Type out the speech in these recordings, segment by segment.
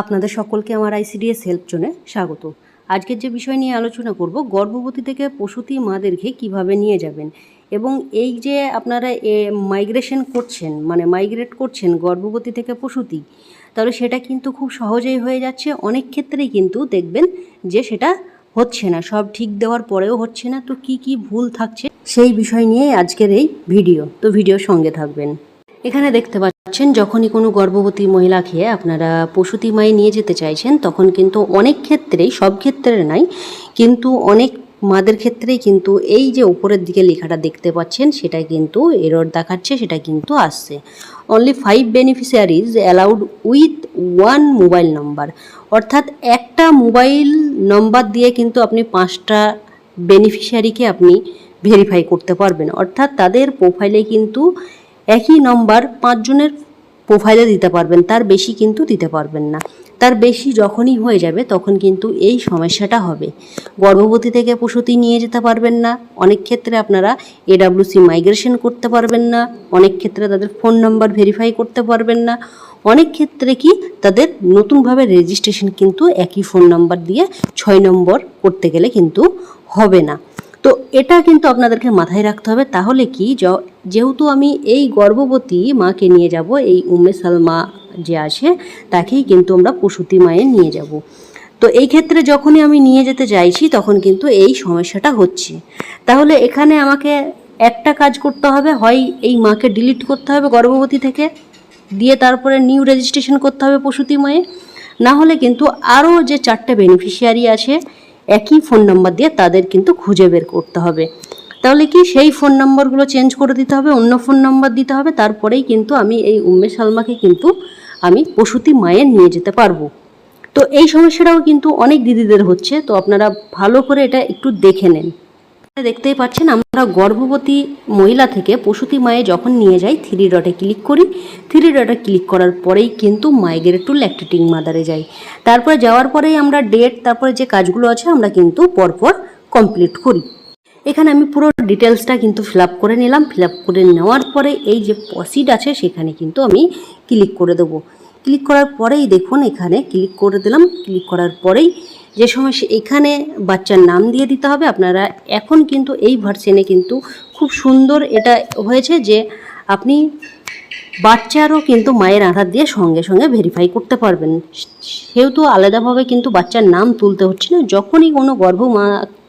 আপনাদের সকলকে আমার আইসিডিএস হেল্প জোনে স্বাগত। আজকের যে বিষয় নিয়ে আলোচনা করব, গর্ভবতী থেকে প্রসূতি মাদেরকে কীভাবে নিয়ে যাবেন এবং এই যে আপনারা এ মাইগ্রেশন করছেন মানে মাইগ্রেট করছেন গর্ভবতী থেকে প্রসূতি, তাহলে সেটা কিন্তু খুব সহজেই হয়ে যাচ্ছে। অনেক ক্ষেত্রেই কিন্তু দেখবেন যে সেটা হচ্ছে না, সব ঠিক দেওয়ার পরেও হচ্ছে না। তো কি কি ভুল থাকছে সেই বিষয় নিয়ে আজকের এই ভিডিও। তো ভিডিও সঙ্গে থাকবেন। এখানে দেখতে পাচ্ছেন, যখনই কোনো গর্ভবতী মহিলাকে আপনারা প্রসূতি মায়ে নিয়ে যেতে চাইছেন, তখন কিন্তু অনেক ক্ষেত্রেই, সব ক্ষেত্রে নাই, কিন্তু অনেক মাদের ক্ষেত্রেই কিন্তু এই যে উপরের দিকে লেখাটা দেখতে পাচ্ছেন, সেটা কিন্তু এরর দেখাচ্ছে, সেটা কিন্তু আসছে। Only five beneficiaries allowed with one mobile number অর্থাৎ একটা মোবাইল নম্বর দিয়ে কিন্তু আপনি পাঁচটা বেনিফিশিয়ারিকে আপনি ভেরিফাই করতে পারবেন। অর্থাৎ তাদের প্রোফাইলে কিন্তু একই নম্বর পাঁচজনের প্রোফাইলে দিতে পারবেন, তার বেশি কিন্তু দিতে পারবেন না। তার বেশি যখনই হয়ে যাবে তখন কিন্তু এই সমস্যাটা হবে। গর্ভবতী থেকে প্রসূতি নিয়ে যেতে পারবেন না, অনেক ক্ষেত্রে আপনারা এডাব্লিউসি মাইগ্রেশন করতে পারবেন না, অনেক ক্ষেত্রে তাদের ফোন নাম্বার ভেরিফাই করতে পারবেন না। অনেক ক্ষেত্রে কি তাদের নতুনভাবে রেজিস্ট্রেশন কিন্তু একই ফোন নাম্বার দিয়ে ছয় নম্বর করতে গেলে কিন্তু হবে না। তো এটা কিন্তু আপনাদেরকে মাথায় রাখতে হবে। তাহলে কি যেহেতু আমি এই গর্ভবতী মাকে নিয়ে যাব, এই উম্মে সালমা যে আছে, তাকেই কিন্তু আমরা প্রসূতি মায়ে নিয়ে যাব। তো এই ক্ষেত্রে যখনই আমি নিয়ে যেতে চাইছি তখন কিন্তু এই সমস্যাটা হচ্ছে। তাহলে এখানে আমাকে একটা কাজ করতে হবে, হয় এই মাকে ডিলিট করতে হবে গর্ভবতী থেকে, দিয়ে তারপরে নিউ রেজিস্ট্রেশন করতে হবে প্রসূতি মায়ে। না হলে কিন্তু আরও যে চারটে বেনিফিশিয়ারি আছে একই ফোন নম্বর দিয়ে তাদের কিন্তু খুঁজে বের করতে হবে। তাহলে কি সেই ফোন নম্বরগুলো চেঞ্জ করে দিতে হবে, অন্য ফোন নম্বর দিতে হবে, তারপরেই কিন্তু আমি এই উম্মে সালমাকে কিন্তু আমি প্রসূতি মায়ের নিয়ে যেতে পারব। তো এই সমস্যাটাও কিন্তু অনেক দিদিদের হচ্ছে, তো আপনারা ভালো করে এটা একটু দেখে নেন। দেখতেই পাচ্ছেন, আমরা গর্ভবতী মহিলা থেকে প্রসূতি মায়ে যখন নিয়ে যাই থ্রি ডটে ক্লিক করি। থ্রি ডটে ক্লিক করার পরেই কিন্তু মাইগ্রেট টু ল্যাকটেটিং মাদারে যাই। তারপরে যাওয়ার পরেই আমরা ডেট তারপরে যে কাজগুলো আছে, আমরা কিন্তু পরপর কমপ্লিট করি। এখানে আমি পুরো ডিটেলসটা কিন্তু ফিল করে নিলাম। ফিল করে নেওয়ার পরে এই যে পসিড আছে, সেখানে কিন্তু আমি ক্লিক করে দেবো। ক্লিক করার পরেই দেখুন, এখানে ক্লিক করে দিলাম। ক্লিক করার পরেই যে সময় এখানে বাচ্চার নাম দিয়ে দিতে হবে, আপনারা এখন কিন্তু এই ভার্সেনে কিন্তু খুব সুন্দর এটা হয়েছে যে আপনি বাচ্চারও কিন্তু মায়ের আধার দিয়ে সঙ্গে সঙ্গে ভেরিফাই করতে পারবেন। সেহেতু আলাদাভাবে কিন্তু বাচ্চার নাম তুলতে হচ্ছে না। যখনই কোনো গর্ভ মা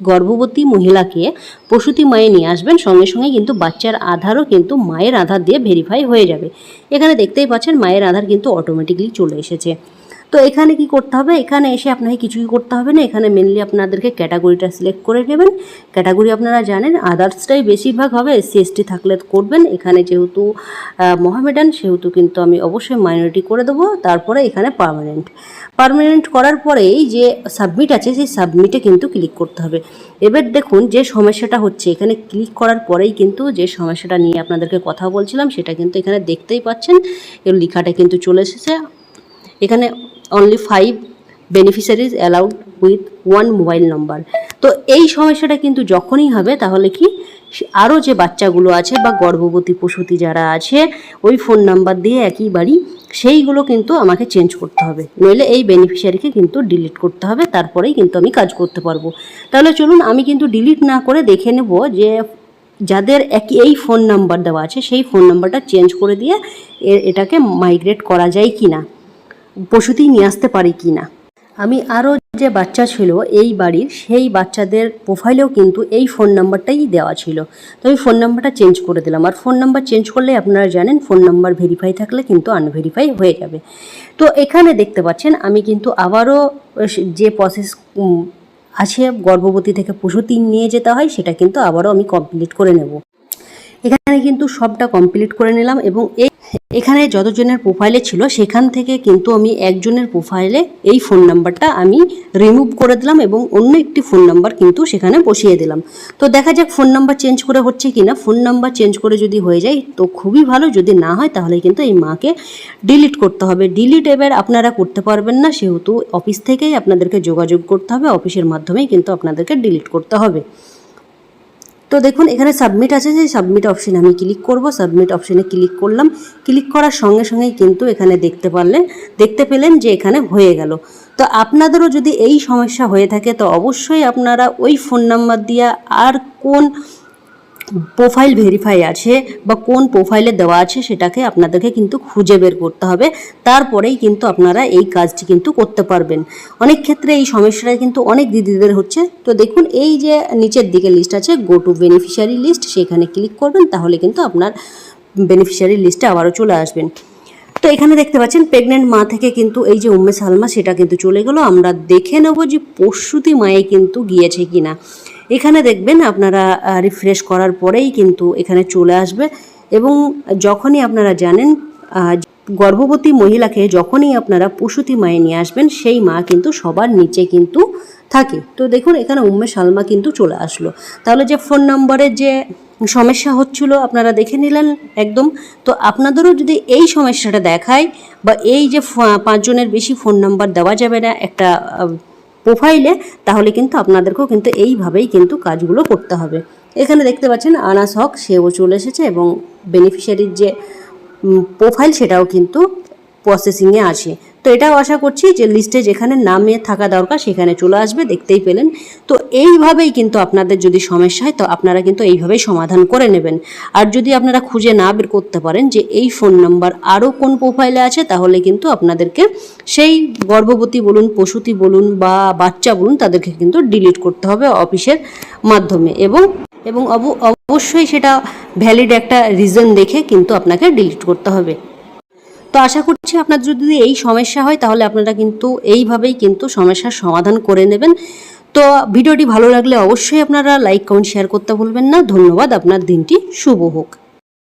গর্ভবতী মহিলাকে প্রসূতি মায়ে নিয়ে আসবেন, সঙ্গে সঙ্গে কিন্তু বাচ্চার আধারও কিন্তু মায়ের আধার দিয়ে ভেরিফাই হয়ে যাবে। এখানে দেখতেই পাচ্ছেন মায়ের আধার কিন্তু অটোমেটিকলি চলে এসেছে। তো এখানে কি করতে হবে? এখানে এসে আপনাকে কিছুই করতে হবে না। এখানে মেনলি আপনাদেরকে ক্যাটাগরিটা সিলেক্ট করে নেবেন। ক্যাটাগরি আপনারা জানেন আদার্সটাই বেশিরভাগ হবে। এসসি এসটি থাকলে করবেন। এখানে যেহেতু মহামেডান, সেহেতু কিন্তু আমি অবশ্যই মাইনরিটি করে দেবো। তারপরে এখানে পারমানেন্ট পারমানেন্ট করার পরেই যে সাবমিট আছে, সেই সাবমিটে কিন্তু ক্লিক করতে হবে। এবার দেখুন যে সমস্যাটা হচ্ছে। এখানে ক্লিক করার পরেই কিন্তু যে সমস্যাটা নিয়ে আপনাদেরকে কথা বলছিলাম, সেটা কিন্তু এখানে দেখতেই পাচ্ছেন। এর লেখাটা কিন্তু চলে এসেছে। এখানে only five beneficiaries allowed with one mobile number তো এই সমস্যাটা কিন্তু যখনই হবে, তাহলে কি আরও যে বাচ্চাগুলো আছে বা গর্ভবতী প্রসূতি যারা আছে, ওই ফোন নাম্বার দিয়ে একই বাড়ি, সেইগুলো কিন্তু আমাকে চেঞ্জ করতে হবে। নইলে এই বেনিফিশিয়ারিকে কিন্তু ডিলিট করতে হবে, তারপরেই কিন্তু আমি কাজ করতে পারব। তাহলে চলুন, আমি কিন্তু ডিলিট না করে দেখে নেব যে যাদের একই, এই ফোন নাম্বার দেওয়া আছে, সেই ফোন নাম্বারটা চেঞ্জ করে দিয়ে এটাকে মাইগ্রেট করা যায় কি না পশুতি নিয়ে আসতে পারি কি না? আমি আরও যে বাচ্চা ছিল এই বাড়ির, সেই বাচ্চাদের প্রোফাইলেও কিন্তু এই ফোন নাম্বারটাই দেওয়া ছিল। তো আমি ফোন নাম্বারটা চেঞ্জ করে দিলাম। আর ফোন নাম্বার চেঞ্জ করলে আপনারা জানেন ফোন নাম্বার ভেরিফাই থাকলে কিন্তু আনভেরিফাই হয়ে যাবে। তো এখানে দেখতে পাচ্ছেন, আমি কিন্তু আবারও যে প্রসেস আছে গর্ভবতী থেকে প্রসূতি নিয়ে যেতে হয়, সেটা কিন্তু আবারও আমি কমপ্লিট করে নেব। এখানে কিন্তু সবটা কমপ্লিট করে নিলাম এবং এখানে যতজনের প্রোফাইলে ছিল, সেখান থেকে কিন্তু আমি একজনের প্রোফাইলে এই ফোন নাম্বারটা আমি রিমুভ করে দিলাম এবং অন্য একটি ফোন নাম্বার কিন্তু সেখানে বসিয়ে দিলাম। তো দেখা যাক ফোন নাম্বার চেঞ্জ করে হচ্ছে কি না ফোন নাম্বার চেঞ্জ করে যদি হয়ে যায়, তো খুবই ভালো। যদি না হয়, তাহলে কিন্তু এই মাকে ডিলিট করতে হবে। ডিলিট এবার আপনারা করতে পারবেন না, সেহেতু অফিস থেকেই আপনাদেরকে যোগাযোগ করতে হবে। অফিসের মাধ্যমেই কিন্তু আপনাদেরকে ডিলিট করতে হবে। তো দেখুন, এখানে সাবমিট আছে যে সাবমিট অপশানে আমি ক্লিক করব। সাবমিট অপশানে ক্লিক করলাম। ক্লিক করার সঙ্গে সঙ্গেই কিন্তু এখানে দেখতে পারলেন, দেখতে পেলেন যে এখানে হয়ে গেল। তো আপনাদেরও যদি এই সমস্যা হয়ে থাকে, তো অবশ্যই আপনারা ওই ফোন নাম্বার দিয়ে আর কোন প্রোফাইল ভেরিফাই আছে বা কোন প্রোফাইলে দেওয়া আছে সেটাকে আপনাদেরকে কিন্তু খুঁজে বের করতে হবে। তারপরেই কিন্তু আপনারা এই কাজটি কিন্তু করতে পারবেন। অনেক ক্ষেত্রে এই সমস্যাটা কিন্তু অনেক দিদিদের হচ্ছে। তো দেখুন, এই যে নিচের দিকে লিস্ট আছে গো টু বেনিফিশিয়ারি লিস্ট সেখানে ক্লিক করবেন, তাহলে কিন্তু আপনার বেনিফিশিয়ারি লিস্টে আবারও চলে আসবেন। তো এখানে দেখতে পাচ্ছেন প্রেগনেন্ট মা থেকে কিন্তু এই যে উম্মে সালমা, সেটা কিন্তু চলে গেল। আমরা দেখে নেব যে পশুতি মায়ে কিন্তু গিয়েছে কিনা। এখানে দেখবেন আপনারা রিফ্রেশ করার পরেই কিন্তু এখানে চলে আসবে এবং যখনই আপনারা জানেন গর্ভবতী মহিলাকে যখনই আপনারা প্রসূতি মায়ে নিয়ে আসবেন, সেই মা কিন্তু সবার নিচে কিন্তু থাকে। তো দেখুন, এখানে উম্মে সালমা কিন্তু চলে আসলো। তাহলে যে ফোন নম্বরের যে সমস্যা হচ্ছিল, আপনারা দেখে নিলেন একদম। তো আপনাদেরও যদি এই সমস্যাটা দেখায় বা এই যে পাঁচজনের বেশি ফোন নাম্বার দেওয়া যাবে না, একটা প্রোফাইলে তাহলে কিন্তু আপনাদেরকেও কিন্তু এইভাবেই কিন্তু কাজগুলো করতে হবে। এখানে দেখতে পাচ্ছেন আনাস হক, সেও চলে এসেছে এবং বেনিফিশিয়ারির যে প্রোফাইল সেটাও কিন্তু প্রসেসিংয়ে আছে। তো এটাও আশা করছি যে লিস্টে যেখানে নামে থাকা দরকার সেখানে চলে আসবে, দেখতেই পেলেন। তো এইভাবেই কিন্তু আপনাদের যদি সমস্যা হয়, তো আপনারা কিন্তু এইভাবেই সমাধান করে নেবেন। আর যদি আপনারা খুঁজে না বের করতে পারেন যে এই ফোন নাম্বার আরও কোন প্রোফাইলে আছে, তাহলে কিন্তু আপনাদেরকে সেই গর্ভবতী বলুন পশুতি বলুন বা বাচ্চা বলুন, তাদেরকে কিন্তু ডিলিট করতে হবে অফিসের মাধ্যমে। এবং এবং অব- অবশ্যই সেটা ভ্যালিড একটা রিজন দেখে কিন্তু আপনাকে ডিলিট করতে হবে। তো আশা করছি আপনার যদি এই সমস্যা হয়, তাহলে আপনারা কিন্তু এইভাবেই কিন্তু সমস্যার সমাধান করে নেবেন। তো ভিডিওটি ভালো লাগলে অবশ্যই আপনারা লাইক, কমেন্ট, শেয়ার করতে ভুলবেন না। ধন্যবাদ। আপনার দিনটি শুভ হোক।